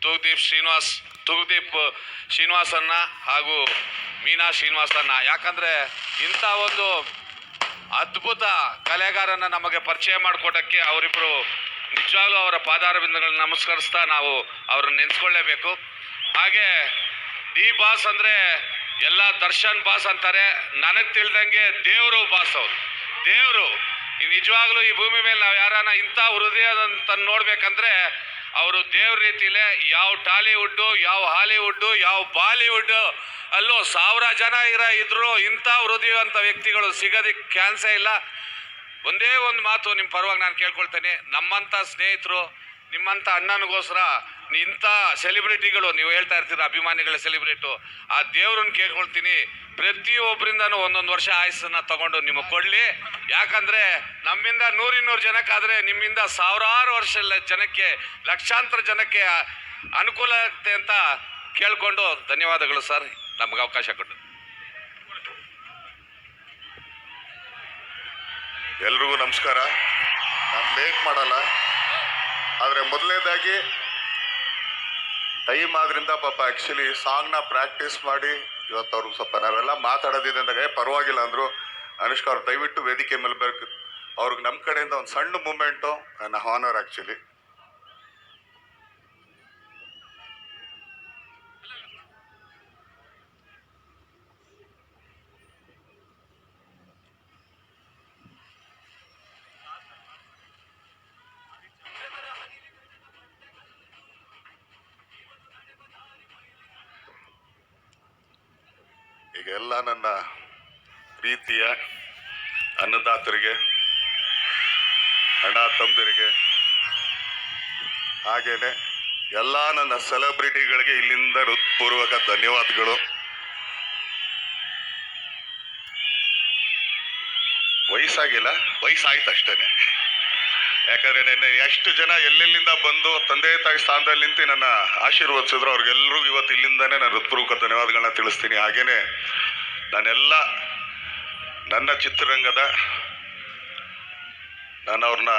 ತೂಗ್ದೀಪ್ ಶ್ರೀನಿವಾಸ್ ತೂಗ್ದೀಪ್ ಶ್ರೀನಿವಾಸನ್ನ ಹಾಗೂ ಮೀನಾ ಶ್ರೀನಿವಾಸನ್ನ ಯಾಕಂದರೆ ಇಂಥ ಒಂದು ಅದ್ಭುತ ಕಲೆಗಾರನ ನಮಗೆ ಪರಿಚಯ ಮಾಡಿಕೊಟ್ಟಕ್ಕೆ ಅವರಿಬ್ಬರು ನಿಜವಾಗ್ಲೂ ಅವರ ಪಾದಾರಬಿಂದಗಳನ್ನ ನಮಸ್ಕರಿಸ್ತಾ ನಾವು ಅವ್ರನ್ನ ನೆನೆಸ್ಕೊಳ್ಳೇಬೇಕು. ಹಾಗೆ ಡಿ ಬಾಸ್ ಅಂದರೆ ಎಲ್ಲ ದರ್ಶನ್ ಬಾಸ್ ಅಂತಾರೆ. ನನಗೆ ತಿಳಿದಂಗೆ ದೇವರು ಬಾಸ್ ಅವರು. ದೇವರು. ನಿಜವಾಗ್ಲೂ ಈ ಭೂಮಿ ಮೇಲೆ ನಾವು ಯಾರನ್ನ ಇಂಥ ಹೃದಯದಂತ ನೋಡ್ಬೇಕಂದ್ರೆ ಅವರು ದೇವ್ರ ರೀತಿಲೇ ಯಾವ ಟಾಲಿವುಡ್ಡು, ಯಾವ ಹಾಲಿವುಡ್ಡು, ಯಾವ ಬಾಲಿವುಡ್ ಅಲ್ಲೂ ಸಾವಿರ ಜನ ಇರ ಇದ್ರು ಇಂಥ ಹೃದಯವಂತ ವ್ಯಕ್ತಿಗಳು ಸಿಗೋದಕ್ಕೆ ಕ್ಯಾನ್ಸೇ ಇಲ್ಲ. ಒಂದೇ ಒಂದು ಮಾತು ನಿಮ್ಮ ಪರವಾಗಿ ನಾನು ಕೇಳ್ಕೊಳ್ತೇನೆ. ನಮ್ಮಂಥ ಸ್ನೇಹಿತರು ನಿಮ್ಮಂಥ ಅಣ್ಣನಿಗೋಸ್ಕರ ಇಂಥ ಸೆಲೆಬ್ರಿಟಿಗಳು ನೀವು ಹೇಳ್ತಾ ಇರ್ತೀರ ಅಭಿಮಾನಿಗಳ ಸೆಲೆಬ್ರಿಟು ಆ ದೇವ್ರನ್ನ ಕೇಳ್ಕೊಳ್ತೀನಿ. ಪ್ರತಿಯೊಬ್ಬರಿಂದನೂ ಒಂದೊಂದು ವರ್ಷ ಆಯಸ್ಸನ್ನ ತಗೊಂಡು ನಿಮಗೆ ಕೊಡಲಿ. ಯಾಕಂದರೆ ನಮ್ಮಿಂದ ನೂರಿನ್ನೂರು ಜನಕ್ಕಾದರೆ ನಿಮ್ಮಿಂದ ಸಾವಿರಾರು ವರ್ಷ ಜನಕ್ಕೆ, ಲಕ್ಷಾಂತರ ಜನಕ್ಕೆ ಅನುಕೂಲ ಆಗುತ್ತೆ ಅಂತ ಕೇಳಿಕೊಂಡು ಧನ್ಯವಾದಗಳು ಸರ್. ನಮ್ಗೆ ಅವಕಾಶ ಕೊಟ್ಟು ಎಲ್ರಿಗೂ ನಮಸ್ಕಾರ. ನಾನು ಲೇಟ್ ಮಾಡಲ್ಲ. ಆದರೆ ಮೊದಲನೇದಾಗಿ ಟೈಮ್ ಆದ್ರಿಂದ ಪಾಪ ಆ್ಯಕ್ಚುಲಿ ಸಾಂಗ್ನ ಪ್ರಾಕ್ಟೀಸ್ ಮಾಡಿ ಇವತ್ತು ಅವ್ರಿಗೆ ಸ್ವಲ್ಪ ನಾವೆಲ್ಲ ಮಾತಾಡೋದಿದೆ ಅಂದಾಗ "ಏ, ಪರವಾಗಿಲ್ಲ ಅಂದರು. ಅನುಷ್ಕಾ ಅವ್ರು ದಯವಿಟ್ಟು ವೇದಿಕೆ ಮೇಲೆ ಬರ್ಬೇಕು ಅವ್ರಿಗೆ ನಮ್ಮ ಕಡೆಯಿಂದ ಒಂದು ಸಣ್ಣ ಮೂಮೆಂಟು ನನ್ನ ಹಾನರ್ ಆ್ಯಕ್ಚುಲಿ ಈಗ ಎಲ್ಲ ನನ್ನ ಪ್ರೀತಿಯ ಅನ್ನದಾತರಿಗೆ, ಅಣ್ಣ ತಮ್ಮದಿರಿಗೆ, ಹಾಗೇನೆ ಎಲ್ಲ ನನ್ನ ಸೆಲೆಬ್ರಿಟಿಗಳಿಗೆ ಇಲ್ಲಿಂದ ಹೃತ್ಪೂರ್ವಕ ಧನ್ಯವಾದಗಳು. ವಯಸ್ಸಾಗಿಲ್ಲ ವಯಸ್ಸಾಯ್ತು ಅಷ್ಟೇನೆ ಯಾಕಂದ್ರೆ ನಿನ್ನೆ ಎಷ್ಟು ಜನ ಎಲ್ಲೆಲ್ಲಿಂದ ಬಂದು ತಂದೆ ತಾಯಿ ಸ್ಥಾನದಲ್ಲಿ ನಿಂತು ನನ್ನ ಆಶೀರ್ವದಿಸಿದ್ರು ಅವ್ರಿಗೆಲ್ಲರೂ ಇವತ್ತು ಇಲ್ಲಿಂದಾನೇ ನಾನು ಹೃತ್ಪೂರ್ವಕ ಧನ್ಯವಾದಗಳನ್ನ ತಿಳಿಸ್ತೀನಿ. ಹಾಗೇನೆ ನಾನೆಲ್ಲ ನನ್ನ ಚಿತ್ರರಂಗದ ನಾನು ಅವ್ರನ್ನ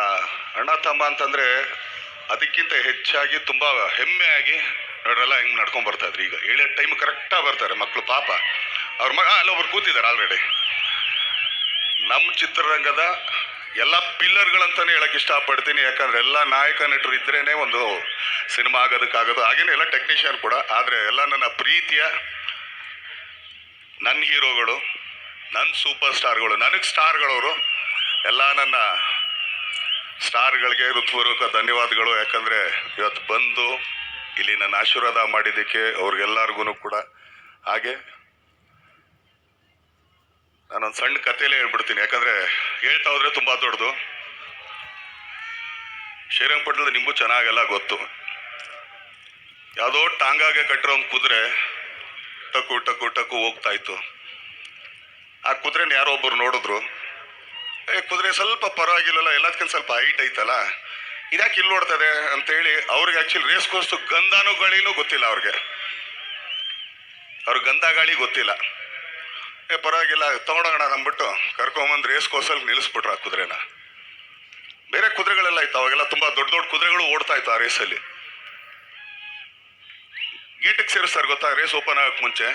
ಅಣ್ಣ ತಮ್ಮ ಅಂತಂದ್ರೆ ಅದಕ್ಕಿಂತ ಹೆಚ್ಚಾಗಿ ತುಂಬಾ ಹೆಮ್ಮೆಯಾಗಿ ನೋಡ್ರಲ್ಲ ಹೆಂಗ್ ನಡ್ಕೊಂಡು ಬರ್ತಾ ಇದ್ರು. ಈಗ ಏಳೇ ಟೈಮ್ ಕರೆಕ್ಟಾಗಿ ಬರ್ತಾರೆ ಮಕ್ಕಳು ಪಾಪ. ಅವ್ರ ಮಗ ಅಲ್ಲೊಬ್ರು ಕೂತಿದ್ದಾರೆ ಆಲ್ರೆಡಿ ನಮ್ಮ ಚಿತ್ರರಂಗದ ಎಲ್ಲ ಪಿಲ್ಲರ್ಗಳಂತಾನೆ ಹೇಳಕ್ ಇಷ್ಟಪಡ್ತೀನಿ. ಯಾಕಂದ್ರೆ ಎಲ್ಲ ನಾಯಕ ನಟರು ಇದ್ರೇನೆ ಒಂದು ಸಿನಿಮಾ ಆಗೋದಕ್ಕಾಗೋದು. ಹಾಗೇನೆ ಎಲ್ಲ ಟೆಕ್ನಿಷಿಯನ್ ಕೂಡ. ಆದ್ರೆ ಎಲ್ಲ ನನ್ನ ಪ್ರೀತಿಯ ನನ್ನ ಹೀರೋಗಳು ನನ್ನ ಸೂಪರ್ ಸ್ಟಾರ್ಗಳು, ನನಗೆ ಸ್ಟಾರ್ಗಳವರು ಎಲ್ಲ ನನ್ನ ಸ್ಟಾರ್ಗಳಿಗೆ ಹೃತ್ಪೂರ್ವಕ ಧನ್ಯವಾದಗಳು. ಯಾಕಂದ್ರೆ ಇವತ್ತು ಬಂದು ಇಲ್ಲಿ ನನ್ನ ಆಶೀರ್ವಾದ ಮಾಡಿದ್ದಕ್ಕೆ ಅವ್ರಿಗೆಲ್ಲರಿಗೂ ಕೂಡ ಹಾಗೆ ನಾನೊಂದು ಸಣ್ಣ ಕಥೆಯಲ್ಲೇ ಹೇಳ್ಬಿಡ್ತೀನಿ. ಯಾಕಂದ್ರೆ ಹೇಳ್ತಾ ಹೋದ್ರೆ ತುಂಬಾ ದೊಡ್ಡದು. ಶ್ರೀರಂಗಪಟ್ಟಣದ ನಿಮಗೂ ಚೆನ್ನಾಗೆಲ್ಲ ಗೊತ್ತು. ಯಾವುದೋ ಟಾಂಗಾಗೆ ಕಟ್ಟಿರೋ ಒಂದು ಕುದುರೆ ಟಕ್ಕು ಟಕ್ಕು ಟಕ್ಕು ಹೋಗ್ತಾ ಇತ್ತು. ಆ ಕುದುರೆನ ಯಾರೋ ಒಬ್ಬರು ನೋಡಿದ್ರು. ಏ, ಕುದುರೆ ಸ್ವಲ್ಪ ಪರವಾಗಿಲ್ಲಲ್ಲ ಎಲ್ಲದಕ್ಕಿಂತ ಸ್ವಲ್ಪ ಹೈಟ್ ಐತಲ್ಲ, ಇದ್ಯಾಕೆ ಇಲ್ಲಿ ನೋಡ್ತದೆ ಅಂತೇಳಿ ಅವ್ರಿಗೆ ಆ್ಯಕ್ಚುಲಿ ರೇಸ್ ಕೋರ್ಸ್ ಗಂಧಾನು ಗಾಳಿನೂ ಗೊತ್ತಿಲ್ಲ ಅವ್ರಿಗೆ. ಅವ್ರಿಗೆ ಗಂಧ ಗಾಳಿ ಗೊತ್ತಿಲ್ಲ. ಏ, ಪರವಾಗಿಲ್ಲ ತಗೊಂಡೋಗೋಣ ಅಂದ್ಬಿಟ್ಟು ಕರ್ಕೊಂಬಂದು ರೇಸ್ ಕೋಸಲ್ಲಿ ನಿಲ್ಲಿಸ್ಬಿಟ್ರು ಆ ಕುದುರೆನ. ಬೇರೆ ಕುದುರೆಗಳೆಲ್ಲ ಇತ್ತು, ಅವಾಗೆಲ್ಲ ತುಂಬ ದೊಡ್ಡ ದೊಡ್ಡ ಕುದುರೆಗಳು ಓಡ್ತಾ ಇತ್ತು ಆ ರೇಸಲ್ಲಿ ಗೇಟಿಗೆ ಸೇರಿಸ್ತಾರೆ ಗೊತ್ತಾ? ರೇಸ್ ಓಪನ್ ಆಗೋಕ್ಕೆ ಮುಂಚೆ.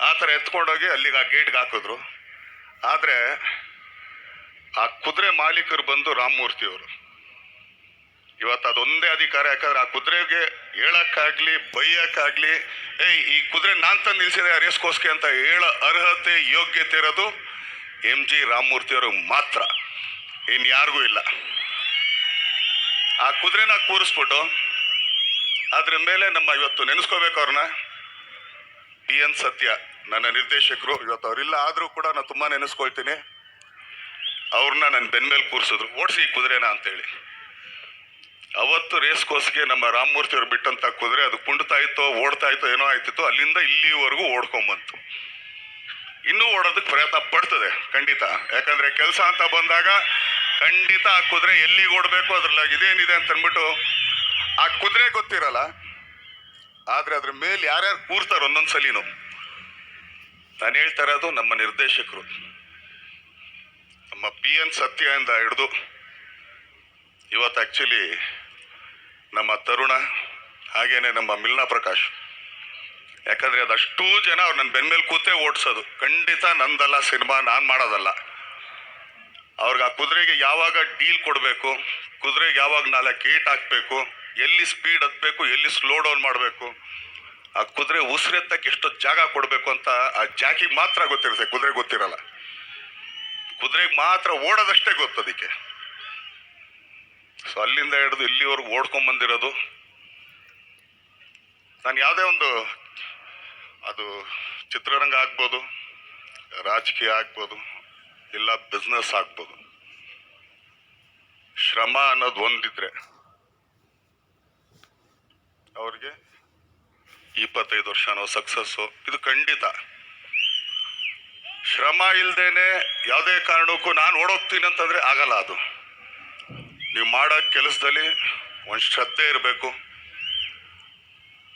ಆ ಥರ ಎತ್ಕೊಂಡೋಗಿ ಅಲ್ಲಿಗೆ ಆ ಗೇಟ್ಗೆ ಹಾಕಿದ್ರು. ಆದರೆ ಆ ಕುದುರೆ ಮಾಲೀಕರು ಬಂದು ರಾಮಮೂರ್ತಿ ಅವರು ಇವತ್ತು ಅದೊಂದೇ ಅಧಿಕಾರ, ಯಾಕಂದ್ರೆ ಆ ಕುದುರೆಗೆ ಹೇಳಕ್ಕಾಗ್ಲಿ, ಬೈಯಕ್ಕಾಗ್ಲಿ, ಏಯ್, ಈ ಕುದುರೆ ನಾನ್ ತಂದು ನಿಲ್ಸಿದೆ ಅರೇಸ್ಕೋಸ್ಕೆ ಅಂತ ಹೇಳ ಅರ್ಹತೆ, ಯೋಗ್ಯತೆ ಇರೋದು ಎಂ ಜಿ ರಾಮಮೂರ್ತಿ ಅವರು ಮಾತ್ರ. ಇನ್ ಯಾರಿಗೂ ಇಲ್ಲ. ಆ ಕುದುರೆನ ಕೂರಿಸ್ಬಿಟ್ಟು, ಅದ್ರ ಮೇಲೆ ನಮ್ಮ ಇವತ್ತು ನೆನೆಸ್ಕೋಬೇಕು ಅವ್ರನ್ನ. ಪಿ ಎನ್ ಸತ್ಯ, ನನ್ನ ನಿರ್ದೇಶಕರು, ಇವತ್ತು ಅವರಿಲ್ಲ ಆದರೂ ಕೂಡ ನಾನು ತುಂಬಾ ನೆನೆಸ್ಕೊಳ್ತೀನಿ. ಅವ್ರನ್ನ ನನ್ನ ಬೆನ್ಮೇಲೆ ಕೂರಿಸಿದ್ರು. ಓಡಿಸಿ ಈ ಕುದುರೆನ ಅಂತೇಳಿ. ಅವತ್ತು ರೇಸ್ ಕೋಸ್ಗೆ ನಮ್ಮ ರಾಮಮೂರ್ತಿ ಅವ್ರು ಬಿಟ್ಟಂತ ಕುದುರೆ ಅದು ಕುಂಡ್ತಾ ಇತ್ತೋ, ಓಡ್ತಾ ಇತ್ತೋ, ಏನೋ ಆಯ್ತಿತ್ತು, ಅಲ್ಲಿಂದ ಇಲ್ಲಿವರೆಗೂ ಓಡ್ಕೊಂಬಂತು ಇನ್ನೂ ಓಡೋದಕ್ಕೆ ಪ್ರಯತ್ನ ಪಡ್ತದೆ, ಖಂಡಿತ. ಯಾಕಂದ್ರೆ ಕೆಲಸ ಅಂತ ಬಂದಾಗ ಖಂಡಿತ ಆ ಕುದುರೆ ಎಲ್ಲಿಗೆ ಓಡಬೇಕು ಅದ್ರಲ್ಲಿ ಇದೇನಿದೆ ಅಂತ ಅಂದ್ಬಿಟ್ಟು ಆ ಕುದುರೆ ಗೊತ್ತಿರಲ್ಲ, ಆದ್ರೆ ಅದ್ರ ಮೇಲೆ ಯಾರ್ಯಾರು ಕೂರ್ತಾರೆ ಒಂದೊಂದು ಸಲಿನು ನಾನು ಹೇಳ್ತಾ ಇರೋದು ನಮ್ಮ ನಿರ್ದೇಶಕರು. ನಮ್ಮ ಪಿ ಎನ್ ಸತ್ಯದಿಂದ ಹಿಡಿದು ಇವತ್ತು ಆಕ್ಚುಲಿ ನಮ್ಮ ತರುಣ ಹಾಗೇನೆ ನಮ್ಮ ಮಿಲ್ನಾ ಪ್ರಕಾಶ್. ಯಾಕಂದ್ರೆ ಅದಷ್ಟು ಜನ ಅವ್ರು ನನ್ನ ಬೆನ್ಮೇಲೆ ಕೂತೇ ಓಡಿಸೋದು. ಖಂಡಿತ ನಂದಲ್ಲ ಸಿನಿಮಾ, ನಾನು ಮಾಡೋದಲ್ಲ. ಅವ್ರಿಗೆ ಆ ಕುದುರೆಗೆ ಯಾವಾಗ ಡೀಲ್ ಕೊಡಬೇಕು, ಕುದುರೆಗೆ ಯಾವಾಗ ನಾಲ್ಕು ಏಟ್ ಹಾಕಬೇಕು, ಎಲ್ಲಿ ಸ್ಪೀಡ್ ಹತ್ತಬೇಕು ಎಲ್ಲಿ ಸ್ಲೋ ಡೌನ್ ಮಾಡಬೇಕು, ಆ ಕುದುರೆ ಉಸಿರೆತ್ತಕ್ಕೆ ಎಷ್ಟೊತ್ತು ಜಾಗ ಕೊಡಬೇಕು ಅಂತ ಆ ಜಾಕಿಗೆ ಮಾತ್ರ ಗೊತ್ತಿರುತ್ತೆ, ಕುದುರೆ ಗೊತ್ತಿರಲ್ಲ. ಕುದುರೆಗೆ ಮಾತ್ರ ಓಡೋದಷ್ಟೇ ಗೊತ್ತು ಅದಕ್ಕೆ. ಸೊ ಅಲ್ಲಿಂದ ಹಿಡಿದು ಇಲ್ಲಿವರೆಗೂ ಓಡ್ಕೊಂಡ್ ಬಂದಿರೋದು. ನಾನು ಯಾವುದೇ ಒಂದು ಅದು ಚಿತ್ರರಂಗ ಆಗ್ಬೋದು, ರಾಜಕೀಯ ಆಗ್ಬೋದು, ಇಲ್ಲ ಬಿಸ್ನೆಸ್ ಆಗ್ಬೋದು. ಶ್ರಮ ಅನ್ನೋದು ಒಂದಿದ್ರೆ ಅವ್ರಿಗೆ ಇಪ್ಪತ್ತೈದು ವರ್ಷನೋ ಸಕ್ಸಸ್ಸು ಇದು ಖಂಡಿತ. ಶ್ರಮ ಇಲ್ಲದೇನೆ ಯಾವುದೇ ಕಾರಣಕ್ಕೂ ನಾನು ಓಡೋಗ್ತೀನಿ ಅಂತಂದ್ರೆ ಆಗಲ್ಲ ಅದು. ನೀವು ಮಾಡೋ ಕೆಲಸದಲ್ಲಿ ಒಂದು ಶ್ರದ್ಧೆ ಇರಬೇಕು.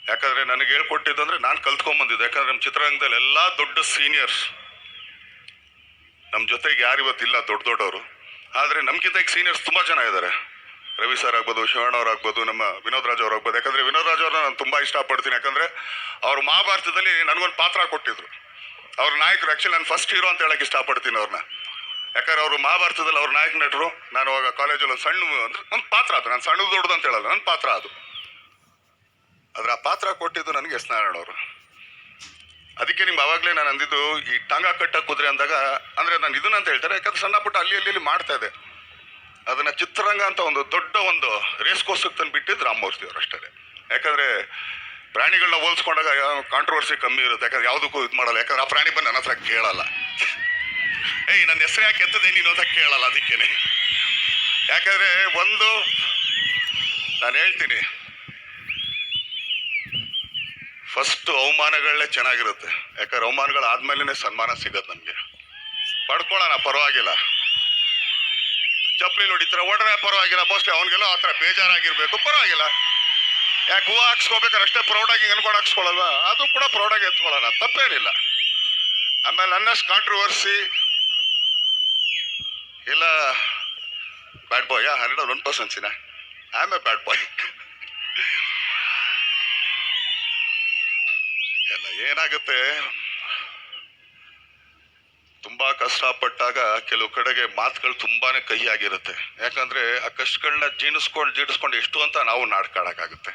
ಯಾಕಂದರೆ ನನಗೆ ಹೇಳ್ಕೊಟ್ಟಿದ್ದು ಅಂದರೆ ನಾನು ಕಲ್ತ್ಕೊಂಡ್ಬಂದಿದ್ದೆ ಯಾಕಂದರೆ ನಮ್ಮ ಚಿತ್ರರಂಗದಲ್ಲಿ ಎಲ್ಲ ದೊಡ್ಡ ಸೀನಿಯರ್ಸ್ ನಮ್ಮ ಜೊತೆಗೆ ಯಾರು ಇವತ್ತಿಲ್ಲ ದೊಡ್ಡ ದೊಡ್ಡವರು. ಆದರೆ ನಮ್ಗಿಂತ ಈಗ ಸೀನಿಯರ್ಸ್ ತುಂಬ ಜನ ಇದ್ದಾರೆ ರವಿ ಸರ್ ಆಗ್ಬೋದು, ಶಿವಣ್ಣ ಅವ್ರು ಆಗ್ಬೋದು, ನಮ್ಮ ವಿನೋದ್ ರಾಜ್ ಅವ್ರು ಆಗ್ಬೋದು. ಯಾಕಂದರೆ ವಿನೋದ್ ರಾಜ್ ಅವ್ರನ್ನ ನಾನು ತುಂಬ ಇಷ್ಟಪಡ್ತೀನಿ. ಯಾಕಂದರೆ ಅವರು ಮಹಾಭಾರತದಲ್ಲಿ ನನಗೊಂದು ಪಾತ್ರ ಕೊಟ್ಟಿದ್ರು. ಅವ್ರ ನಾಯಕರು ಆ್ಯಕ್ಚುಲಿ ನಾನು ಫಸ್ಟ್ ಹೀರೋ ಅಂತ ಹೇಳಕ್ಕೆ ಇಷ್ಟಪಡ್ತೀನಿ ಅವ್ರನ್ನ ಯಾಕಂದ್ರೆ ಅವರು ಮಹಾಭಾರತದಲ್ಲಿ ಅವ್ರ ನಾಯಕ ನಟರು. ನಾನು ಅವಾಗ ಕಾಲೇಜಲ್ಲಿ ಒಂದು ಸಣ್ಣ ಅಂದ್ರೆ ಒಂದು ಪಾತ್ರ ಅದು. ನಾನು ಸಣ್ಣದು ದೊಡ್ಡದು ಅಂತ ಹೇಳಲ್ಲ ನನ್ನ ಪಾತ್ರ ಅದು. ಆದ್ರೆ ಆ ಪಾತ್ರ ಕೊಟ್ಟಿದ್ದು ನನಗೆ ಎಸ್ ನಾರಾಯಣ ಅವರು. ಅದಕ್ಕೆ ನಿಮ್ಗೆ ಅವಾಗಲೇ ನಾನು ಅಂದಿದ್ದು, ಈ ಟಾಂಗಾ ಕಟ್ಟ ಕುದುರೆ ಅಂದಾಗ, ಅಂದ್ರೆ ನಾನು ಇದನ್ನ ಅಂತ ಹೇಳ್ತಾರೆ, ಯಾಕಂದ್ರೆ ಸಣ್ಣ ಪುಟ್ಟ ಅಲ್ಲಿ ಅಲ್ಲಿ ಮಾಡ್ತಾ ಇದೆ. ಅದನ್ನ ಚಿತ್ರರಂಗ ಅಂತ ಒಂದು ದೊಡ್ಡ ಒಂದು ರೇಸ್ ಕೋರ್ಸಿಗೆ ತಂದು ಬಿಟ್ಟಿದ್ದು ರಾಮಮೂರ್ತಿ ಅವರು ಅಷ್ಟೇ. ಯಾಕಂದ್ರೆ ಪ್ರಾಣಿಗಳನ್ನ ಹೋಲಿಸ್ಕೊಂಡಾಗ ಕಾಂಟ್ರವರ್ಸಿ ಕಮ್ಮಿ ಇರುತ್ತೆ. ಯಾಕಂದ್ರೆ ಯಾವುದಕ್ಕೂ ಇದು ಮಾಡಲ್ಲ. ಯಾಕಂದ್ರೆ ಆ ಪ್ರಾಣಿ ಬಂದು ನನ್ನ ಹತ್ರ ಕೇಳಲ್ಲ. ಏಯ್, ನನ್ನ ಹೆಸರು ಯಾಕೆ ಎತ್ತದೆ? ನೀನು ಅಂತ ಕೇಳಲ್ಲ, ಅದಕ್ಕೇನೆ. ಯಾಕಂದ್ರೆ ಒಂದು, ನಾನು ಹೇಳ್ತೀನಿ. ಫಸ್ಟ್ ಅವಮಾನಗಳೇ ಚೆನ್ನಾಗಿರುತ್ತೆ. ಯಾಕಂದ್ರೆ ಅವಮಾನಗಳು ಆದ್ಮೇಲೆ ಸನ್ಮಾನ ಸಿಗತ್ತೆ ನಮಗೆ. ಪಡ್ಕೊಳ್ಳೋಣ, ಪರವಾಗಿಲ್ಲ. ಚಪ್ಪಲಿ ಹೊಡಿತಾರೆ ಒಡ್ರೆ ಪರವಾಗಿಲ್ಲ. ಮೋಸ್ಟ್ಲಿ ಅವನಿಗೆಲ್ಲ ಆ ಥರ ಬೇಜಾರಾಗಿರ್ಬೇಕು. ಪರವಾಗಿಲ್ಲ. ಯಾಕೆ ಹೂವು ಹಾಕ್ಸ್ಕೋಬೇಕಾದ್ರೆ ಅಷ್ಟೇ ಪ್ರೌಡಾಗಿ ಅನ್ಕೊಂಡು ಹಾಕ್ಸ್ಕೊಳ್ಳಲ್ವಾ ಅದು ಕೂಡ ಪ್ರೌಡಾಗಿ ಎತ್ಕೊಳ್ಳೋಣ. ತಪ್ಪೇನಿಲ್ಲ. ಆಮೇಲೆ ಅನ್ನಷ್ಟು ಕಾಂಟ್ರವರ್ಸಿ ಇಲ್ಲ bad boy hundred one ಪರ್ಸೆಂಟ್ಸಿನ I am a bad boy ಎಲ್ಲ ಏನಾಗುತ್ತೆ? ತುಂಬಾ ಕಷ್ಟಪಟ್ಟಾಗ ಕೆಲವು ಕಡೆಗೆ ಮಾತುಗಳು ತುಂಬಾನೇ ಕಹಿಯಾಗಿರುತ್ತೆ ಯಾಕಂದ್ರೆ ಆ ಕಷ್ಟಗಳನ್ನ ಜೀಣಿಸ್ಕೊಂಡು ಜೀಡಿಸ್ಕೊಂಡು ಎಷ್ಟು ಅಂತ ನಾವು ನಾಡ್ಕಾಡಕ್ಕಾಗುತ್ತೆ.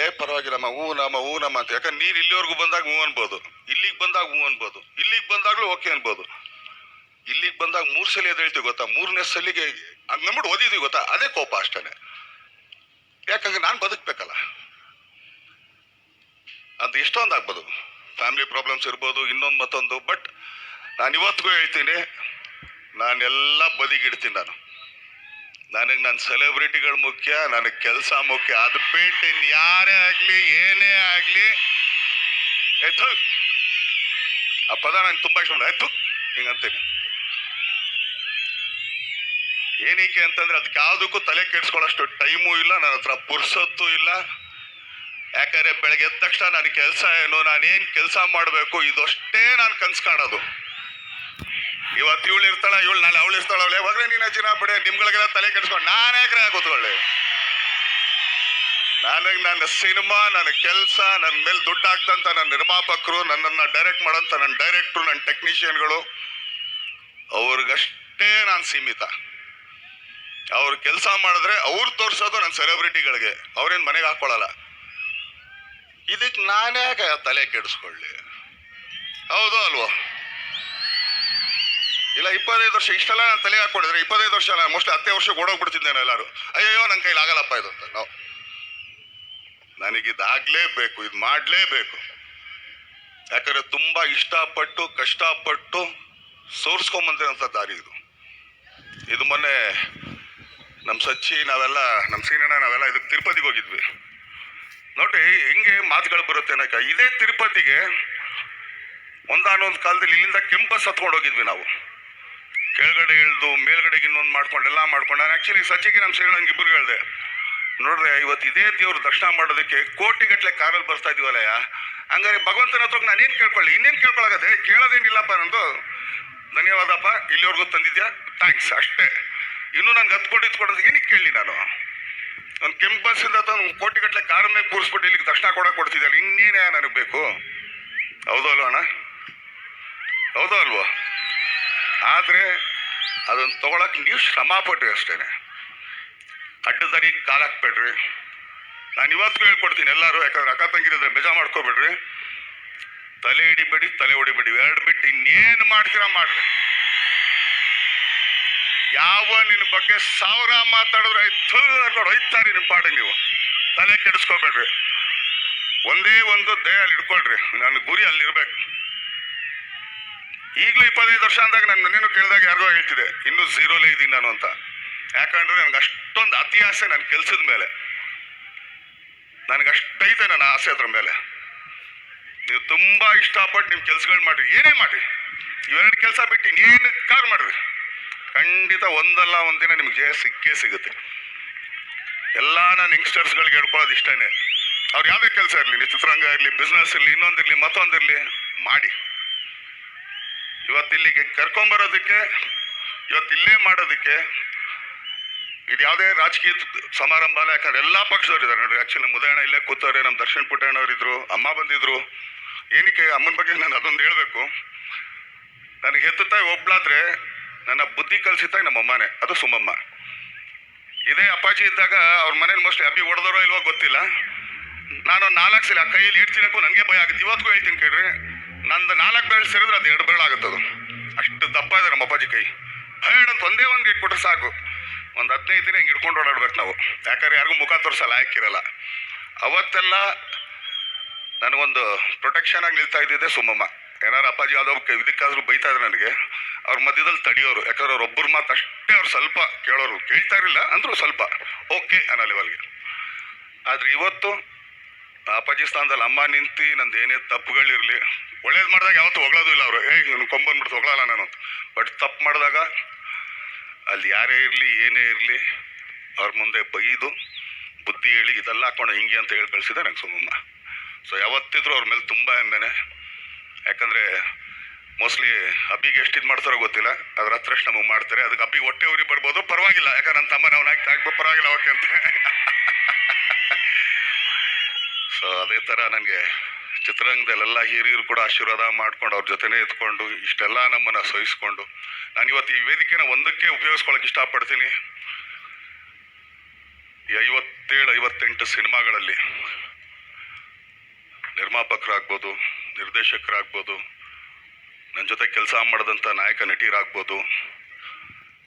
ಏ ಪರವಾಗಿಲ್ಲಮ್ಮ ಹೂ ನಮ್ಮ ಹೂ ನಮ್ಮ ಅಂತ. ಯಾಕಂದ್ರೆ ನೀರು ಇಲ್ಲಿವರೆಗೂ ಬಂದಾಗ ಹೂ ಅನ್ಬೋದು. ಇಲ್ಲಿಗೆ ಬಂದಾಗ ಹೂ ಅನ್ಬೋದು. ಇಲ್ಲಿಗೆ ಬಂದಾಗ್ಲೂ ಓಕೆ ಅನ್ಬೋದು. ಇಲ್ಲಿಗೆ ಬಂದಾಗ ಮೂರು ಸಲ ಎದ್ದೇಳ್ತೀವಿ ಗೊತ್ತಾ? ಮೂರನೇ ಸಲಿಗೆ ಹಂಗ್ ನಂಬಿಟ್ಟು ಗೊತ್ತಾ? ಅದೇ ಕೋಪ ಅಷ್ಟೇ ಯಾಕಂದ್ರೆ ನಾನು ಬದುಕ್ಬೇಕಲ್ಲ. ಅದು ಎಷ್ಟೊಂದು ಆಗ್ಬೋದು. ಫ್ಯಾಮಿಲಿ ಪ್ರಾಬ್ಲಮ್ಸ್ ಇರ್ಬೋದು, ಇನ್ನೊಂದು ಮತ್ತೊಂದು ಬಟ್ ನಾನು ಇವತ್ತಿಗೂ ಹೇಳ್ತೀನಿ, ನಾನೆಲ್ಲ ಬದಿಗಿಡ್ತೀನಿ ನಾನು. ನನಗೆ ನನ್ನ ಸೆಲೆಬ್ರಿಟಿಗಳು ಮುಖ್ಯ, ನನಗೆ ಕೆಲಸ ಮುಖ್ಯ. ಅದು ಬಿಟ್ಟು ಯಾರೇ ಆಗಲಿ, ಏನೇ ಆಗಲಿ, ಎತ್ತು. ಆ ಪದ ನಂಗೆ ತುಂಬ ಇಷ್ಟ ಎತ್ತು. ಹಿಂಗಂತೀನಿ ಏನಕ್ಕೆ ಅಂತಂದ್ರೆ ಅದಕ್ಕೆ ಯಾವುದಕ್ಕೂ ತಲೆ ಕೆಡ್ಸ್ಕೊಳ್ಳೋಷ್ಟು ಟೈಮು ಇಲ್ಲ, ನನ್ನ ಹತ್ರ ಪುರ್ಸೊತ್ತು ಇಲ್ಲ. ಯಾಕಂದ್ರೆ ಬೆಳಗ್ಗೆ ಎದ್ದ ತಕ್ಷಣ ನನ್ನ ಕೆಲಸ ಏನು, ನಾನೇನು ಕೆಲಸ ಮಾಡಬೇಕು, ಇದಷ್ಟೇ ನಾನು ಕನ್ಸ್ ಕಾಣೋದು. ಇವತ್ತು ಇವಳು ಇರ್ತಾಳ, ಇವಳು ನಾಳೆ ಅವಳು ಇರ್ತಾಳ, ಅವಳೆ ಯಾವಾಗಲೇ ನೀನು ಅಜ್ಜಿನ ಬಿಡೆ, ನಿಮ್ಗಳಿಗೆಲ್ಲ ತಲೆ ಕೆಡಿಸ್ಕೊಂಡು ನಾನೇ ಗ್ರಹ ಕೂತ್ಕೊಳ್ಳಿ. ನನಗೆ ನನ್ನ ಸಿನಿಮಾ ನನ್ನ ಕೆಲಸ ನನ್ನ ಮೇಲೆ ದುಡ್ಡು ಹಾಕ್ತಂತ ನನ್ನ ನಿರ್ಮಾಪಕರು, ನನ್ನನ್ನು ಡೈರೆಕ್ಟ್ ಮಾಡೋಂಥ ನನ್ನ ಡೈರೆಕ್ಟ್ರು ನನ್ನ ಟೆಕ್ನಿಷಿಯನ್ಗಳು ಅವ್ರಿಗಷ್ಟೇ ನಾನು ಸೀಮಿತ. ಅವ್ರು ಕೆಲಸ ಮಾಡಿದ್ರೆ ಅವ್ರು ತೋರ್ಸೋದು ನನ್ನ ಸೆಲೆಬ್ರಿಟಿಗಳಿಗೆ ಅವ್ರೇನು ಮನೆಗೆ ಹಾಕೊಳ್ಳಲ್ಲ ಇದಕ್ಕೆ ನಾನೇ ತಲೆ ಕೆಡಿಸ್ಕೊಳ್ಳಿ? ಹೌದು ಅಲ್ವೋ? ಇಲ್ಲ, ಇಪ್ಪತ್ತೈದು ವರ್ಷ, ಇಷ್ಟೆಲ್ಲ ನಾನು ತಲೆ ಹಾಕೊಂಡಿದ್ರೆ ಇಪ್ಪತ್ತೈದು ವರ್ಷ ಅಲ್ಲ ಮೋಸ್ಟ್ಲಿ ಹತ್ತೇ ವರ್ಷ ಓಡೋಗ್ಬಿಡ್ತಿದ್ದೇನೆ ಎಲ್ಲರೂ. ಅಯ್ಯೋ ನನ್ನ ಕೈಲಿ ಆಗಲ್ಲಪ್ಪ ಇದು ಅಂತ ನಾವು ನನಗಿದಾಗಲೇಬೇಕು, ಇದು ಮಾಡಲೇಬೇಕು. ಯಾಕಂದ್ರೆ ತುಂಬ ಇಷ್ಟಪಟ್ಟು, ಕಷ್ಟಪಟ್ಟು ಸೋರಿಸ್ಕೊಂಬಂದಿರೋಂಥ ದಾರಿ ಇದು. ಇದು ಮೊನ್ನೆ ನಮ್ಮ ಸಚ್ಚಿ, ನಾವೆಲ್ಲ ನಮ್ಮ ಸೀನಣ್ಣ, ನಾವೆಲ್ಲ ಇದಕ್ಕೆ ತಿರುಪತಿಗೆ ಹೋಗಿದ್ವಿ. ನೋಡಿ ಹೆಂಗೆ ಮಾತುಗಳು ಬರುತ್ತೆ ಅನ್ನಕ ಇದೇ ತಿರುಪತಿಗೆ ಒಂದಾನೊಂದು ಕಾಲದಲ್ಲಿ ಇಲ್ಲಿಂದ ಕೆಂಪಸ್ ಹತ್ಕೊಂಡು ಹೋಗಿದ್ವಿ ನಾವು. ಕೆಳಗಡೆ ಇಳಿದು ಮೇಲ್ಗಡೆಗೆ ಇನ್ನೊಂದು ಮಾಡ್ಕೊಂಡು, ಎಲ್ಲ ಮಾಡ್ಕೊಂಡು, ನಾನು ಆ್ಯಕ್ಚುಲಿ ಸಚ್ಚಿಗೆ ನಮ್ಮ ಸೀನಣ್ಣಂಗೆ ಇಬ್ಬರು ಹೇಳಿದೆ. ನೋಡ್ರಿ ಇವತ್ತು ಇದೇ ದೇವ್ರ ದರ್ಶನ ಮಾಡೋದಕ್ಕೆ ಕೋಟಿಗಟ್ಟಲೆ ಕಾರಲ್ಲಿ ಬರ್ತಾ ಇದೀವಲ್ಲಯ್ಯ. ಹಂಗಾರೆ ಭಗವಂತನ ಹತ್ರ ನಾನೇನು ಕೇಳ್ಕೊಳ್ಳಿ? ಇನ್ನೇನು ಕೇಳ್ಕೊಳಗದೆ? ಕೇಳೋದೇನಿಲ್ಲಪ್ಪ ನಂದು. ಧನ್ಯವಾದಪ್ಪ. ಇಲ್ಲಿವರೆಗೂ ತಂದಿದ್ಯಾ? ಥ್ಯಾಂಕ್ಸ್ ಅಷ್ಟೇ. ಇನ್ನು ನನ್ಗೆ ಹತ್ತು ಕೋಟಿ ಕೊಡೋದು ಏನಕ್ಕೆ ಕೇಳಲಿ ನಾನು? ಒಂದು ಕೆಂಪಸಿಂದ ತಂದು ಕೋಟಿ ಗಟ್ಟಲೆ ಮೇಲೆ ಕೂರಿಸ್ಬಿಟ್ಟು ಇಲ್ಲಿಗೆ ತಕ್ಷಣ ಕೊಡಕ್ಕೆ ಕೊಡ್ತಿದ್ದಲ್ಲ ಇನ್ನೇನೇ ನನಗೆ ಬೇಕು? ಹೌದೋ ಅಲ್ವಾ ಅಣ್ಣ? ಹೌದೋ ಅಲ್ವೋ? ಆದರೆ ಅದನ್ನು ತಗೊಳಕ್ಕೆ ನೀವು ಶ್ರಮ ಪಟ್ರಿ ಅಷ್ಟೇನೆ. ಅಡ್ಡದಾರಿ ಕಾಲು ಹಾಕ್ಬೇಡ್ರಿ ನಾನು ಇವತ್ತು ಹೇಳ್ಕೊಡ್ತೀನಿ ಎಲ್ಲರೂ, ಯಾಕಂದ್ರೆ ಅಕ್ಕ ತಂಗಿರಿದ್ರೆ ಮೆಜಾ ಮಾಡ್ಕೋಬೇಡ್ರಿ. ತಲೆ ಹಿಡಿಬೇಡಿ, ತಲೆ ಹೊಡಿಬೇಡಿ. ಎರಡು ಬಿಟ್ಟು ಇನ್ನೇನು ಮಾಡ್ತೀರಾ ಮಾಡ್ರಿ. ಯಾವ ನಿನ್ನ ಬಗ್ಗೆ ಸಾವಿರ ಮಾತಾಡಿದ್ರೆ ನೋಡಿ ಹೋಯ್ತಾರೆ ನಿಮ್ಮ ಪಾಡಿಗೆ ನೀವು. ತಲೆ ಕೆಡಿಸ್ಕೋಬೇಡ್ರಿ. ಒಂದೇ ಒಂದು ದಯ ಅಲ್ಲಿ ಇಟ್ಕೊಳ್ರಿ ನನ್ನ ಗುರಿ ಅಲ್ಲಿರ್ಬೇಕು. ಈಗಲೂ ಇಪ್ಪತ್ತೈದು ವರ್ಷ ಅಂದಾಗ ನಾನು ನನ್ನೇನು ಕೇಳಿದಾಗ ಯಾರಿಗೋ ಹೇಳ್ತಿದೆ, ಇನ್ನೂ ಝೀರೋಲೇ ಇದ್ದೀನಿ ನಾನು ಅಂತ. ಯಾಕಂದ್ರೆ ನನಗೆ ಅಷ್ಟೊಂದು ಅತಿ ಆಸೆ ನನ್ನ ಕೆಲಸದ ಮೇಲೆ. ನನಗೆ ಅಷ್ಟೈತೆ ನನ್ನ ಆಸೆ ಅದ್ರ ಮೇಲೆ. ನೀವು ತುಂಬಾ ಇಷ್ಟಪಟ್ಟು ನಿಮ್ಮ ಕೆಲ್ಸಗಳು ಮಾಡ್ರಿ. ಏನೇ ಮಾಡಿರಿ. ಇವೆರಡು ಕೆಲಸ ಬಿಟ್ಟು ಇನ್ನೇನು ಕಾರ್ ಮಾಡ್ರಿ. ಖಂಡಿತ ಒಂದಲ್ಲ ಒಂದಿನ ನಿಮ್ಗೆ ಜಯ ಸಿಕ್ಕೇ ಸಿಗುತ್ತೆ. ಎಲ್ಲ ನಾನು ಯಂಗ್ಸ್ಟರ್ಸ್ಗಳಿಗೆ ಹೇಳ್ಕೊಳ್ಳೋದು ಇಷ್ಟನೇ. ಅವ್ರು ಯಾವುದೇ ಕೆಲಸ ಇರಲಿ ನೀವು ಚಿತ್ರರಂಗ ಇರಲಿ ಬಿಸ್ನೆಸ್ ಇರಲಿ ಇನ್ನೊಂದಿರಲಿ ಮತ್ತೊಂದಿರಲಿ ಮಾಡಿ. ಇವತ್ತಿಲ್ಲಿಗೆ ಕರ್ಕೊಂಬರೋದಕ್ಕೆ ಇವತ್ತಿಲ್ಲೇ ಮಾಡೋದಕ್ಕೆ, ಇದು ಯಾವುದೇ ರಾಜಕೀಯ ಸಮಾರಂಭ ಅಲ್ಲ, ಯಾಕಂದ್ರೆ ಎಲ್ಲ ಪಕ್ಷದವ್ರು ಇದ್ದಾರೆ. ನೋಡ್ರಿ ಆ್ಯಕ್ಚುಲಿ ಮುದಯಣ್ಣ ಇಲ್ಲೇ ಕೂತವ್ರೆ, ನಮ್ಮ ದರ್ಶನ್ ಪುಟ್ಟಣ್ಣವ್ರು ಅಮ್ಮ ಬಂದಿದ್ರು. ಏನಕ್ಕೆ ಅಮ್ಮನ ಬಗ್ಗೆ ನಾನು ಅದೊಂದು ಹೇಳಬೇಕು. ನನಗೆ ಹೆತ್ತುತ್ತಾಯಿ ಒಬ್ಳಾದ್ರೆ ನನ್ನ ಬುದ್ಧಿ ಕಲಿಸಿ ನಮ್ಮ ಅಮ್ಮನೇ. ಅದು ಸುಮ್ಮಮ್ಮ. ಇದೇ ಅಪ್ಪಾಜಿ ಇದ್ದಾಗ ಅವ್ರ ಮನೇಲಿ ಮೋಸ್ಟ್ಲಿ ಅಬ್ಬಿ ಹೊಡೆದರೋ ಇಲ್ವೋ ಗೊತ್ತಿಲ್ಲ. ನಾನು ನಾಲ್ಕು ಸಲ ಕೈಯಲ್ಲಿ ತಿನ್ನಕ್ಕೂ ನನಗೆ ಭಯ ಆಗುತ್ತೆ. ಇವತ್ತು ಹೇಳ್ತೀನಿ ಕೇಳ್ರಿ ನಂದು ನಾಲ್ಕು ಬೆರಳು ಸೇರಿದ್ರೆ ಅದು ಎರಡು ಬೆರಳು ಆಗುತ್ತದು. ಅಷ್ಟು ದಪ್ಪ ಇದೆ ನಮ್ಮ ಅಪ್ಪಾಜಿ ಕೈ. ಹೇಳಂತ ಒಂದೇ ಒಂದು ಇಟ್ಬಿಟ್ರೆ ಸಾಕು. ಒಂದು ಹದಿನೈದು ದಿನ ಹಿಂಗೆ ಹಿಡ್ಕೊಂಡು ಓಡಾಡ್ಬೇಕು ನಾವು. ಯಾಕಂದ್ರೆ ಯಾರಿಗೂ ಮುಖ ತೋರಿಸಲ್ಲ ಹಾಕಿರಲ್ಲ ಅವತ್ತೆಲ್ಲ ನನಗೊಂದು ಪ್ರೊಟೆಕ್ಷನ್ ಆಗಿ ನಿಲ್ತಾ ಇದ್ದಿದ್ದೆ ಸುಮ್ಮಮ್ಮ. ಏನಾರು ಅಪ್ಪಾಜಿ ಯಾವುದೋ ಇದಕ್ಕಾದ್ರೂ ಬೈತಾ ಇದ್ರು ನನಗೆ, ಅವ್ರ ಮಧ್ಯದಲ್ಲಿ ತಡಿಯೋರು. ಯಾಕಂದ್ರೆ ಅವ್ರ ಒಬ್ಬರು ಮಾತು ಅಷ್ಟೇ ಅವ್ರು ಸ್ವಲ್ಪ ಕೇಳೋರು. ಕೇಳ್ತಾ ಇರಲಿಲ್ಲ, ಅಂದ್ರು ಸ್ವಲ್ಪ. ಓಕೆ ಅನ್ನೋ ಲೆವೆಲ್ಗೆ ಆದ್ರೆ ಇವತ್ತು ಅಪ್ಪಾಜಿ ಸ್ಥಾನದಲ್ಲಿ ಅಮ್ಮ ನಿಂತು ನಂದು ಏನೇ ತಪ್ಪುಗಳಿರಲಿ, ಒಳ್ಳೇದು ಮಾಡಿದಾಗ ಯಾವತ್ತು ಹೊಗಳೋದು ಇಲ್ಲ ಅವರು. ಏಯ್ ನಾನು ಕೊಂಬಂದ್ಬಿಡ್ತು ಹೊಗಳಲ್ಲ ನಾನು ಬಟ್ ತಪ್ಪು ಮಾಡಿದಾಗ ಅಲ್ಲಿ ಯಾರೇ ಇರಲಿ, ಏನೇ ಇರಲಿ, ಅವ್ರ ಮುಂದೆ ಬೈದು, ಬುದ್ಧಿ ಹೇಳಿ ಇದೆಲ್ಲ ಹಾಕೊಂಡು ಹಿಂಗೆ ಅಂತ ಹೇಳಿ ಕಳಿಸಿದೆ ನಂಗೆ ಸುಮ್ಮಮ್ಮ ಸೊ ಯಾವತ್ತಿದ್ರು ಅವ್ರ ಮೇಲೆ ತುಂಬ ಹೆಮ್ಮೆನೆ. ಯಾಕಂದರೆ ಮೋಸ್ಟ್ಲಿ ಅಬ್ಬಿಗೆ ಎಷ್ಟು ಇದು ಮಾಡ್ತಾರೋ ಗೊತ್ತಿಲ್ಲ. ಅದ್ರ ಹತ್ರ ನಮಗೆ ಮಾಡ್ತಾರೆ. ಅದಕ್ಕೆ ಅಬ್ಬಿ ಹೊಟ್ಟೆ ಉರಿ ಬರ್ಬೋದು. ಪರವಾಗಿಲ್ಲ. ಯಾಕಂದ್ರೆ ನನ್ನ ತಮ್ಮ ನಾವು ನಾಯ್ಕ ಪರವಾಗಿಲ್ಲ ಓಕೆ ಅಂತ. ಸೊ ಅದೇ ಥರ ನನಗೆ ಚಿತ್ರರಂಗದಲ್ಲೆಲ್ಲ ಹಿರಿಯರು ಕೂಡ ಆಶೀರ್ವಾದ ಮಾಡ್ಕೊಂಡು ಅವ್ರ ಜೊತೆನೇ ಎತ್ಕೊಂಡು ಇಷ್ಟೆಲ್ಲ ನಮ್ಮನ್ನು ಸಹಿಸ್ಕೊಂಡು ನಾನು ಇವತ್ತು ಈ ವೇದಿಕೆನ ಒಂದಕ್ಕೆ ಉಪಯೋಗಿಸ್ಕೊಳಕ್ಕೆ ಇಷ್ಟಪಡ್ತೀನಿ. ಈ ಐವತ್ತೇಳು, ಐವತ್ತೆಂಟು ಸಿನಿಮಾಗಳಲ್ಲಿ ನಿರ್ಮಾಪಕರಾಗ್ಬೋದು ನಿರ್ದೇಶಕರಾಗ್ಬೋದು ನನ್ನ ಜೊತೆ ಕೆಲಸ ಮಾಡಿದಂಥ ನಾಯಕ ನಟಿಯರಾಗ್ಬೋದು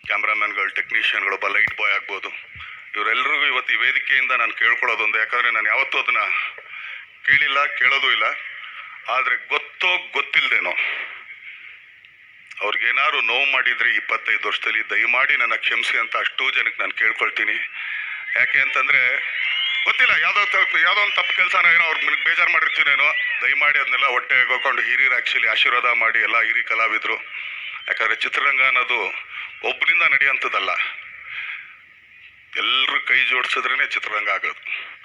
ಕ್ಯಾಮ್ರಾಮನ್ಗಳು ಟೆಕ್ನಿಷಿಯನ್ಗಳು, ಒಬ್ಬ ಲೈಟ್ ಬಾಯ್ ಆಗ್ಬೋದು ಇವರೆಲ್ಲರಿಗೂ ಇವತ್ತು ಈ ವೇದಿಕೆಯಿಂದ ನಾನು ಕೇಳ್ಕೊಳ್ಳೋದೊಂದು. ಯಾಕಂದರೆ ನಾನು ಯಾವತ್ತೂ ಅದನ್ನು ಕೇಳಿಲ್ಲ, ಕೇಳೋದು ಇಲ್ಲ. ಆದರೆ ಗೊತ್ತೋ ಗೊತ್ತಿಲ್ಲದೇನೋ ಅವ್ರಿಗೇನಾದ್ರು ನೋವು ಮಾಡಿದರೆ ಇಪ್ಪತ್ತೈದು ವರ್ಷದಲ್ಲಿ ದಯಮಾಡಿ ನನ್ನ ಕ್ಷಮಿಸಿ ಅಂತ ಅಷ್ಟೂ ಜನಕ್ಕೆ ನಾನು ಕೇಳ್ಕೊಳ್ತೀನಿ. ಯಾಕೆ ಅಂತಂದರೆ ಗೊತ್ತಿಲ್ಲ, ಯಾವ್ದೋ ತಪ್ಪು ಯಾವ್ದೋ ಒಂದು ತಪ್ಪು ಕೆಲಸನ ಏನೋ ಅವ್ರಿಗೆ ನಿನಗೆ ಬೇಜಾರು ಮಾಡಿರ್ತೀನೇನೋ, ದಯಮಾಡಿ ಅದನ್ನೆಲ್ಲ ಹೊಟ್ಟೆ ಹೋಗ್ಕೊಂಡು ಹಿರಿಯರು ಆ್ಯಕ್ಚುಲಿ ಆಶೀರ್ವಾದ ಮಾಡಿ ಎಲ್ಲ ಹಿರಿ ಕಲಾವಿದರು. ಯಾಕಂದರೆ ಚಿತ್ರರಂಗ ಅನ್ನೋದು ಒಬ್ಬರಿಂದ ನಡೆಯೋಂಥದ್ದಲ್ಲ. ಎಲ್ಲರೂ ಕೈ ಜೋಡಿಸಿದ್ರೇ ಚಿತ್ರರಂಗ ಆಗೋದು.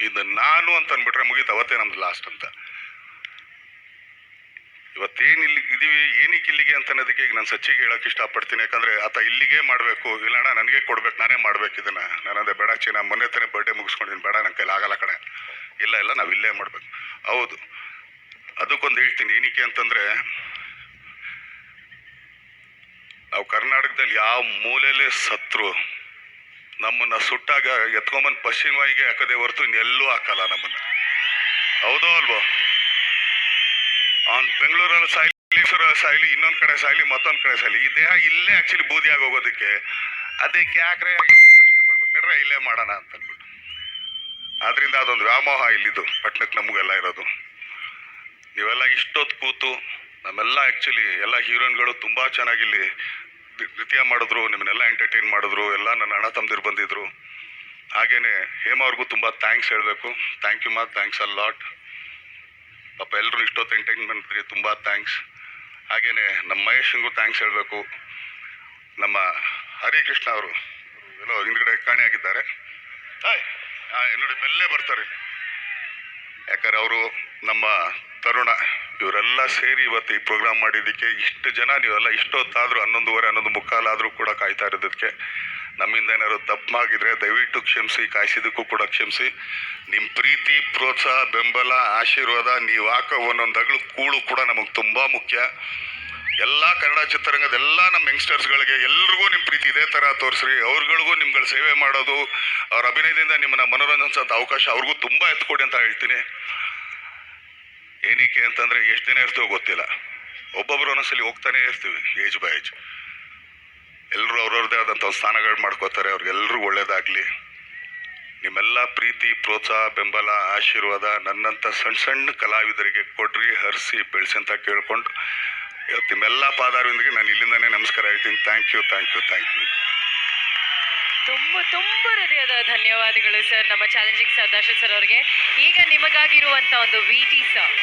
ಇದು ನಾನು ಅಂತ ಅಂದ್ಬಿಟ್ರೆ ಮುಗೀತು, ಅವತ್ತೇ ನಮ್ದು ಲಾಸ್ಟ್ ಅಂತ. ಇವತ್ತೇನು ಇಲ್ಲಿ ಇದೀವಿ ಏನಕ್ಕೆ ಇಲ್ಲಿಗೆ ಅಂತ ಅನ್ನೋದಕ್ಕೆ ಈಗ ನಾನು ಸಚ್ಚಿಗೆ ಹೇಳಕ್ ಇಷ್ಟಪಡ್ತೀನಿ. ಯಾಕಂದ್ರೆ ಆತ ಇಲ್ಲಿಗೆ ಮಾಡಬೇಕು. ಇಲ್ಲಣ್ಣ, ನನಗೆ ಕೊಡ್ಬೇಕು, ನಾನೇ ಮಾಡ್ಬೇಕು ಇದನ್ನ. ನಾನು ಬೇಡ ಚೀನಾ ಮೊನ್ನೆ ತಾನೇ ಬರ್ಡೇ ಮುಗಿಸ್ಕೊಂಡಿದ್ದೀನಿ. ಬೇಡ ನನ್ನ ಕೈಲಿ ಆಗಲ್ಲ ಕಣೆ. ಇಲ್ಲ ಇಲ್ಲ, ನಾವು ಇಲ್ಲೇ ಮಾಡ್ಬೇಕು. ಹೌದು. ಅದಕ್ಕೊಂದು ಹೇಳ್ತೀನಿ ಏನಕ್ಕೆ ಅಂತಂದ್ರೆ, ನಾವು ಕರ್ನಾಟಕದಲ್ಲಿ ಯಾವ ಮೂಲೆಯಲ್ಲೇ ಸತ್ರು, ನಮ್ಮನ್ನ ಸುಟ್ಟಾಗ ಎತ್ಕೊಂಬಂದು ಪಶ್ಚಿಮವಾಗಿ ಹಾಕದೆ ಹೊರತು ಇನ್ನೆಲ್ಲೂ ಹಾಕಲ್ಲ ನಮ್ಮನ್ನ. ಹೌದೋ ಅಲ್ವೋ? ಅವ್ನು ಬೆಂಗಳೂರಲ್ಲಿ ಸಾಯ್ಲಿ ಸಾಯ್ಲಿ, ಇನ್ನೊಂದ್ ಕಡೆ ಸಾಯ್ಲಿ, ಮತ್ತೊಂದು ಕಡೆ ಸಾಯ್ಲಿ. ಈ ದೇಹ ಇಲ್ಲೇ ಆ್ಯಕ್ಚುಲಿ ಬೂದಿ ಆಗೋಗೋದಕ್ಕೆ. ಅದಕ್ಕೆ ಯಾಕ್ರೆ ಯೋಚನೆ ಮಾಡ್ಬೇಕು. ನಡ್ರೆ ಇಲ್ಲೇ ಮಾಡೋಣ ಅಂತ ಅಂದ್ಬಿಟ್ಟು. ಆದ್ರಿಂದ ಅದೊಂದು ವ್ಯಾಮೋಹ ಇಲ್ಲಿದು, ಪಟ್ಟಣಕ್ಕೆ ನಮಗೆಲ್ಲ ಇರೋದು. ನೀವೆಲ್ಲ ಇಷ್ಟೊತ್ತು ಕೂತು, ನಮ್ಮೆಲ್ಲ ಆ್ಯಕ್ಚುಲಿ ಎಲ್ಲ ಹೀರೋಯಿನ್ಗಳು ತುಂಬ ಚೆನ್ನಾಗಿ ಇಲ್ಲಿ ನಿ- ನೃತ್ಯ ಮಾಡಿದ್ರು, ನಿಮ್ಮನ್ನೆಲ್ಲ ಎಂಟರ್ಟೈನ್ ಮಾಡಿದ್ರು, ಎಲ್ಲ ನನ್ನ ಅಣ್ಣ ತಮ್ಮದಿರು ಬಂದಿದ್ರು. ಹಾಗೇನೆ ಹೇಮ ಅವ್ರಿಗೂ ತುಂಬ ಥ್ಯಾಂಕ್ಸ್ ಹೇಳಬೇಕು. ಥ್ಯಾಂಕ್ ಯು ಮಾ ಥ್ಯಾಂಕ್ಸ್ ಅ ಲಾಟ್ ಪಾಪ ಎಲ್ಲರೂ ಇಷ್ಟೊತ್ತು ಎಂಟೈನ್ ಮಾಡಿದ್ರಿ ತುಂಬ ಥ್ಯಾಂಕ್ಸ್ ಹಾಗೇನೆ ನಮ್ಮ ಮಹೇಶ್ಗೂ ಥ್ಯಾಂಕ್ಸ್ ಹೇಳಬೇಕು. ನಮ್ಮ ಹರಿಕೃಷ್ಣ ಅವರು ಎಲ್ಲೋ ಹಿಂದ್ಗಡೆ ಕಾಣೆಯಾಗಿದ್ದಾರೆ ಹಾಯ್. ಹಾಂ ನೋಡಿ ಬೆಲ್ಲೇ ಬರ್ತಾರೆ ಯಾಕಂದ್ರೆ ಅವರು ನಮ್ಮ ತರುಣ ಇವರೆಲ್ಲ ಸೇರಿ ಇವತ್ತು ಈ ಪ್ರೋಗ್ರಾಮ್ ಮಾಡಿದ್ದಕ್ಕೆ ಇಷ್ಟು ಜನ ನೀವೆಲ್ಲ ಇಷ್ಟೊತ್ತಾದರೂ ಹನ್ನೊಂದುವರೆ ಹನ್ನೊಂದು ಮುಕ್ಕಾಲಾದರೂ ಕೂಡ ಕಾಯ್ತಾ ಇರೋದಕ್ಕೆ ನಮ್ಮಿಂದ ಏನಾದ್ರು ತಪ್ಪಾಗಿದ್ರೆ ದಯವಿಟ್ಟು ಕ್ಷಮಿಸಿ ಕಾಯಿಸಿದಕ್ಕೂ ಕೂಡ ಕ್ಷಮಿಸಿ. ನಿಮ್ಮ ಪ್ರೀತಿ, ಪ್ರೋತ್ಸಾಹ, ಬೆಂಬಲ, ಆಶೀರ್ವಾದ, ನೀವು ಹಾಕೋ ಒಂದೊಂದು ಹಗಲು ಕೂಳು ಕೂಡ ನಮಗೆ ತುಂಬ ಮುಖ್ಯ. ಎಲ್ಲ ಕನ್ನಡ ಚಿತ್ರರಂಗದ ಎಲ್ಲ ನಮ್ಮ ಯಂಗ್ಸ್ಟರ್ಸ್ಗಳಿಗೆ ಎಲ್ರಿಗೂ ನಿಮ್ಮ ಪ್ರೀತಿ ಇದೇ ಥರ ತೋರಿಸ್ರಿ. ಅವ್ರಗಳಿಗೂ ನಿಮ್ಗಳ ಸೇವೆ ಮಾಡೋದು, ಅವ್ರ ಅಭಿನಯದಿಂದ ನಿಮ್ಮನ್ನ ಮನೋರಂಜಿಸೋಂಥ ಅವಕಾಶ ಅವ್ರಿಗೂ ತುಂಬ ಎತ್ಕೊಡಿ ಅಂತ ಹೇಳ್ತೀನಿ. ಏನಕ್ಕೆ ಅಂತಂದರೆ ಎಷ್ಟು ದಿನ ಇರ್ತೀವೋ ಗೊತ್ತಿಲ್ಲ. ಒಬ್ಬೊಬ್ರು ಒಂದೊಂದ್ಸಲಿ ಹೋಗ್ತಾನೆ ಇರ್ತೀವಿ, ಏಜ್ ಬೈ ಏಜ್. ಎಲ್ಲರೂ ಅವ್ರವ್ರದೇ ಆದಂಥ ಸ್ಥಾನಗಳು ಮಾಡ್ಕೋತಾರೆ ಎಲ್ಲರೂ ಒಳ್ಳೇದಾಗಲಿ. ನಿಮ್ಮೆಲ್ಲ ಪ್ರೀತಿ, ಪ್ರೋತ್ಸಾಹ, ಬೆಂಬಲ, ಆಶೀರ್ವಾದ ನನ್ನಂಥ ಸಣ್ಣ ಸಣ್ಣ ಕಲಾವಿದರಿಗೆ ಕೊಡ್ರಿ, ಹರಿಸಿ, ಬೆಳೆಸಿ ಅಂತ ಕೇಳ್ಕೊಂಡು, ನಿಮ್ಮೆಲ್ಲ ಪಾದಾರೊಂದಿಗೆ ನಾನು ಇಲ್ಲಿಂದನೇ ನಮಸ್ಕಾರ ಹೇಳ್ತೀನಿ. Thank you thank you thank you ತುಂಬ ತುಂಬ ಹೃದಯದ ಧನ್ಯವಾದಗಳು ಸರ್ ನಮ್ಮ ಚಾಲೆಂಜಿಂಗ್ ಸರ್ ದರ್ಶನ್ ಸರ್ ಅವರಿಗೆ. ಈಗ ನಿಮಗಾಗಿರುವಂಥ ಒಂದು ವಿ ಟಿ ಸರ್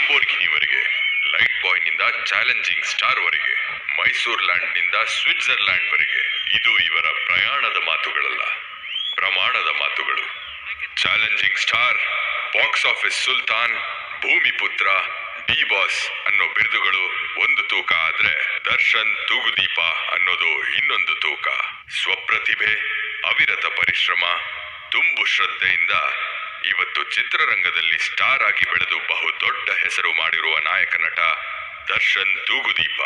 ಲ್ಯಾಂಬೋರ್ಗಿನಿವರೆಗೆ ಲೈಟ್ ಬಾಯ್ನಿಂದ ಚಾಲೆಂಜಿಂಗ್ ಸ್ಟಾರ್ ವರೆಗೆ, ಮೈಸೂರ್ ಲ್ಯಾಂಡ್ನಿಂದ ಸ್ವಿಟ್ಜರ್ಲ್ಯಾಂಡ್ ವರೆಗೆ. ಇದು ಇವರ ಪ್ರಯಾಣದ ಮಾತುಗಳಲ್ಲ, ಪ್ರಮಾಣದ ಮಾತುಗಳು. Challenging star, box office Sultan, Bhoomiputra D boss ಅನ್ನೋ ಬಿರುದುಗಳು ಒಂದು ತೂಕ ಆದ್ರೆ, ದರ್ಶನ್, ತೂಗುದೀಪ ಅನ್ನೋದು ಇನ್ನೊಂದು ತೂಕ. ಸ್ವಪ್ರತಿಭೆ, ಅವಿರತ ಪರಿಶ್ರಮ, ತುಂಬು ಶ್ರದ್ಧೆಯಿಂದ ಇವತ್ತು ಚಿತ್ರರಂಗದಲ್ಲಿ ಸ್ಟಾರ್ ಆಗಿ ಬೆಳೆದು ಬಹುದೊಡ್ಡ ಹೆಸರು ಮಾಡಿರುವ ನಾಯಕ ನಟ ದರ್ಶನ್ ತೂಗುದೀಪ.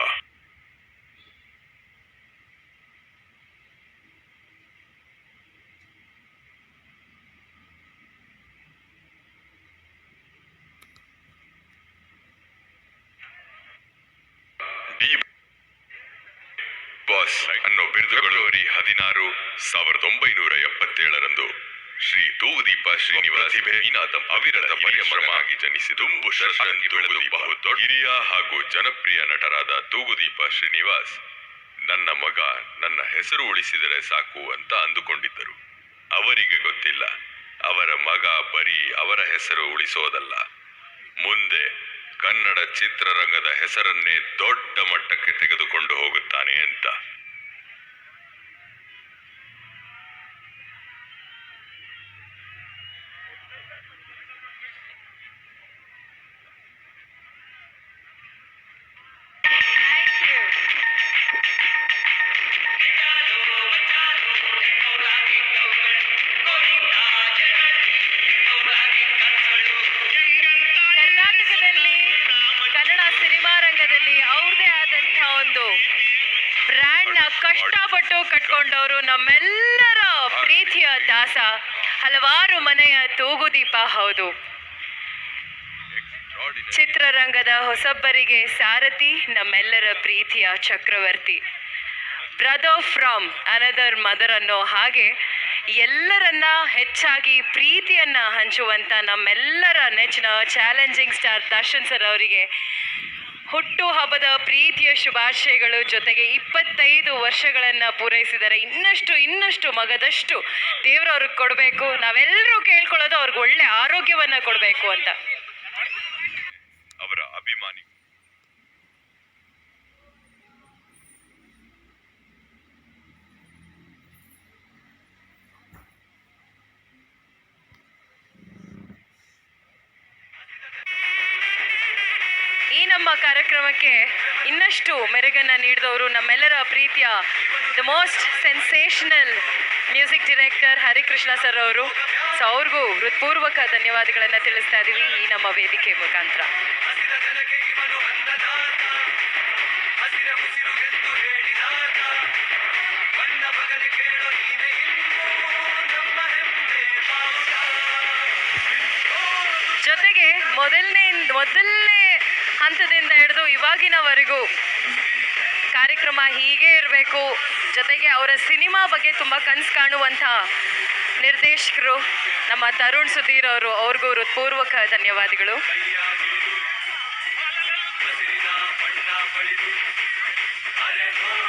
ಶ್ರೀನಿವಾಸ ಮೀನಾಥ ಅವಿರತ ಪರಿಶ್ರಮವಾಗಿ ಜನಿಸಿ ತುಂಬು ಶರ್ಷನ್ ಬೆಳೆದು ಬಹುದೊಡ್ಡ ಹಿರಿಯ ಹಾಗೂ ಜನಪ್ರಿಯ ನಟರಾದ ತೂಗುದೀಪ ಶ್ರೀನಿವಾಸ್ ನನ್ನ ಮಗ ನನ್ನ ಹೆಸರು ಉಳಿಸಿದರೆ ಸಾಕು ಅಂತ ಅಂದುಕೊಂಡಿದ್ದರು. ಅವರಿಗೆ ಗೊತ್ತಿಲ್ಲ. ಅವರ ಮಗ ಬರೀ ಅವರ ಹೆಸರು ಉಳಿಸೋದಲ್ಲ. ಮುಂದೆ ಕನ್ನಡ ಚಿತ್ರರಂಗದ ಹೆಸರನ್ನೇ ದೊಡ್ಡ ಮಟ್ಟಕ್ಕೆ ತೆಗೆದುಕೊಂಡು ಹೋಗುತ್ತಾನೆ ಅಂತ. ಸಿನಿಮಾ ರಂಗದಲ್ಲಿ ಅವ್ರದೇ ಆದಂತಹ ಒಂದು ಬ್ರ್ಯಾಂಡ್ ಕಷ್ಟಪಟ್ಟು ಕಟ್ಕೊಂಡವರು ನಮ್ಮೆಲ್ಲರ ಪ್ರೀತಿಯ ದಾಸ, ಹಲವಾರು ಮನೆಯ ತೂಗುದೀಪ ಹೌದು. ಚಿತ್ರರಂಗದ ಹೊಸಬ್ಬರಿಗೆ ಸಾರಥಿ, ನಮ್ಮೆಲ್ಲರ ಪ್ರೀತಿಯ ಚಕ್ರವರ್ತಿ. ಬ್ರದರ್ ಫ್ರಮ್ ಅನದರ್ ಮದರ್ ಅನ್ನೋ ಹಾಗೆ ಎಲ್ಲರನ್ನ ಹೆಚ್ಚಾಗಿ ಪ್ರೀತಿಯನ್ನ ಹಂಚುವಂತ ನಮ್ಮೆಲ್ಲರ ನೆಚ್ಚಿನ ಚಾಲೆಂಜಿಂಗ್ ಸ್ಟಾರ್ ದರ್ಶನ್ ಸರ್ ಅವರಿಗೆ ಹುಟ್ಟು ಹಬ್ಬದ ಪ್ರೀತಿಯ ಶುಭಾಶಯಗಳು ಜೊತೆಗೆ ಇಪ್ಪತ್ತೈದು ವರ್ಷಗಳನ್ನು ಪೂರೈಸಿದರೆ ಇನ್ನಷ್ಟು ಇನ್ನಷ್ಟು ಮಗದಷ್ಟು ದೇವ್ರವ್ರಿಗೆ ಕೊಡಬೇಕು. ನಾವೆಲ್ಲರೂ ಕೇಳ್ಕೊಳ್ಳೋದು ಅವ್ರಿಗೆ ಒಳ್ಳೆ ಆರೋಗ್ಯವನ್ನ ಕೊಡಬೇಕು ಅಂತ. Sensational music director Harikrishna sir ಅವರು. ಸೊ, ಅವ್ರಿಗೂ ಹೃತ್ಪೂರ್ವಕ ಧನ್ಯವಾದಗಳನ್ನು ತಿಳಿಸ್ತಾ ಇದ್ದೀವಿ ಈ ನಮ್ಮ ವೇದಿಕೆ ಮುಖಾಂತರ. ಜೊತೆಗೆ ಮೊದಲನೇ ಮೊದಲನೇ ಹಂತದಿಂದ ಹಿಡಿದು ಇವಾಗಿನವರೆಗೂ ಕಾರ್ಯಕ್ರಮ ಹೀಗೆ ಇರಬೇಕು. ಜೊತೆಗೆ ಅವರ ಸಿನಿಮಾ ಬಗ್ಗೆ ತುಂಬ ಕನಸು ಕಾಣುವಂತಹ ನಿರ್ದೇಶಕರು ನಮ್ಮ ತರುಣ್ ಸುಧೀರ್ ಅವರು, ಅವ್ರಿಗೂ ಹೃತ್ಪೂರ್ವಕ ಧನ್ಯವಾದಗಳು.